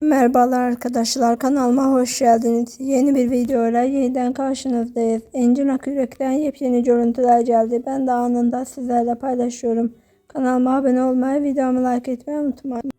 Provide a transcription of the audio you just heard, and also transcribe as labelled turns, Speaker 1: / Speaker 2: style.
Speaker 1: Merhabalar arkadaşlar kanalıma hoş geldiniz. Yeni bir videoyla yeniden karşınızdayız. Engin Akürek'ten yepyeni görüntüler geldi. Ben de anında sizlerle paylaşıyorum. Kanalıma abone olmayı, videomu like etmeyi unutmayın.